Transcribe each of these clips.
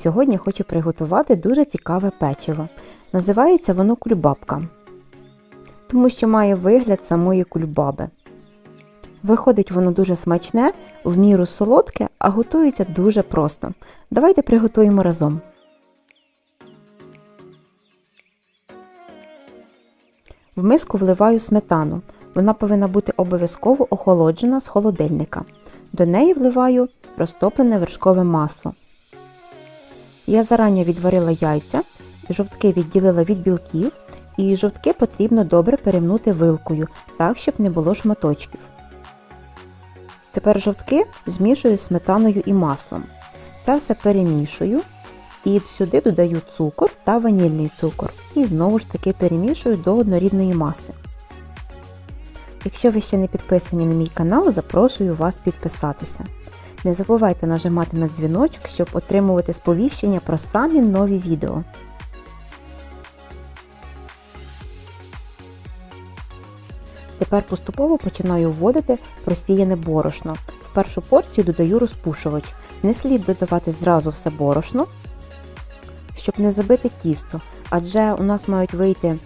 сьогодні хочу приготувати дуже цікаве печиво. Називається воно кульбабка, тому що має вигляд самої кульбаби. Виходить воно дуже смачне, в міру солодке, а готується дуже просто. Давайте приготуємо разом. В миску вливаю сметану. Вона повинна бути обов'язково охолоджена з холодильника. До неї вливаю розтоплене вершкове масло. Я зарані відварила яйця, жовтки відділила від білків, і жовтки потрібно добре перемнути вилкою, так, щоб не було шматочків. Тепер жовтки змішую з сметаною і маслом. Це все перемішую і сюди додаю цукор та ванільний цукор. І знову ж таки перемішую до однорідної маси. Якщо ви ще не підписані на мій канал, запрошую вас підписатися. Не забувайте нажимати на дзвіночок, щоб отримувати сповіщення про самі нові відео. Тепер поступово починаю вводити просіяне борошно. В першу порцію додаю розпушувач. Не слід додавати зразу все борошно, щоб не забити тісто, адже у нас мають вийти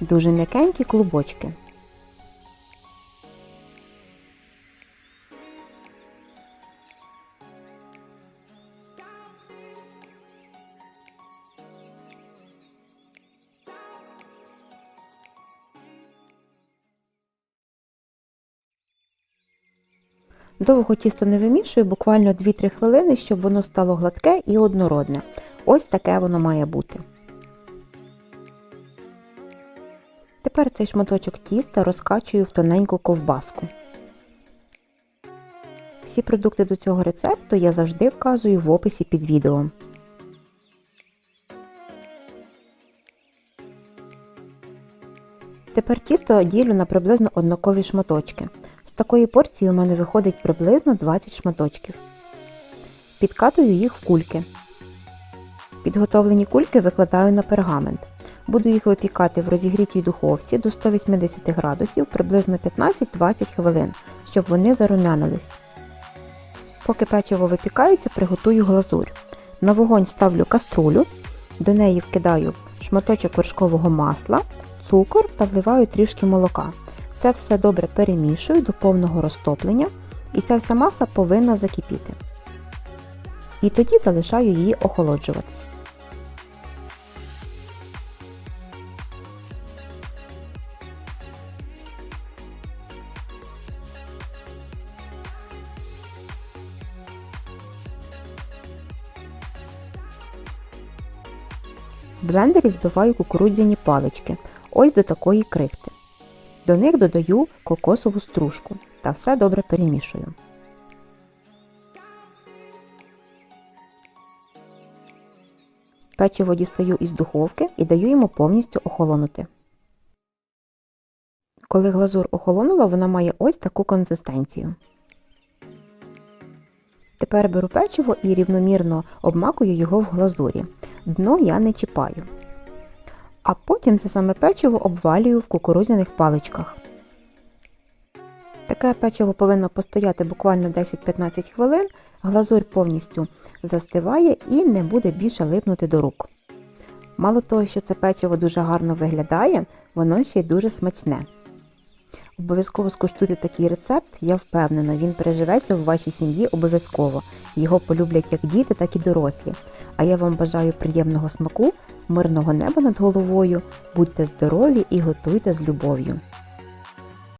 дуже м'якенькі клубочки. Довго тісто не вимішую, буквально 2-3 хвилини, щоб воно стало гладке і однородне. Ось таке воно має бути. Тепер цей шматочок тіста розкачую в тоненьку ковбаску. Всі продукти до цього рецепту я завжди вказую в описі під відео. Тепер тісто ділю на приблизно однакові шматочки. Такої порції у мене виходить приблизно 20 шматочків. Підкатую їх в кульки. Підготовлені кульки викладаю на пергамент. Буду їх випікати в розігрітій духовці до 180 градусів приблизно 15-20 хвилин, щоб вони зарумянились. Поки печиво випікається, приготую глазурь. На вогонь ставлю каструлю, до неї вкидаю шматочок вершкового масла, цукор та вливаю трішки молока. Це все добре перемішую до повного розтоплення і ця вся маса повинна закипіти. І тоді залишаю її охолоджуватись. В блендері збиваю кукурудзяні палички, ось до такої крихти. До них додаю кокосову стружку та все добре перемішую. Печиво дістаю із духовки і даю йому повністю охолонути. Коли глазур охолонула, вона має ось таку консистенцію. Тепер беру печиво і рівномірно обмакую його в глазурі. Дно я не чіпаю. А потім це саме печиво обвалюю в кукурудзяних паличках. Таке печиво повинно постояти буквально 10-15 хвилин, глазурь повністю застиває і не буде більше липнути до рук. Мало того, що це печиво дуже гарно виглядає, воно ще й дуже смачне. Обов'язково скуштуйте такий рецепт, я впевнена, він переживеться в вашій сім'ї обов'язково. Його полюблять як діти, так і дорослі. А я вам бажаю приємного смаку, мирного неба над головою, будьте здорові і готуйте з любов'ю.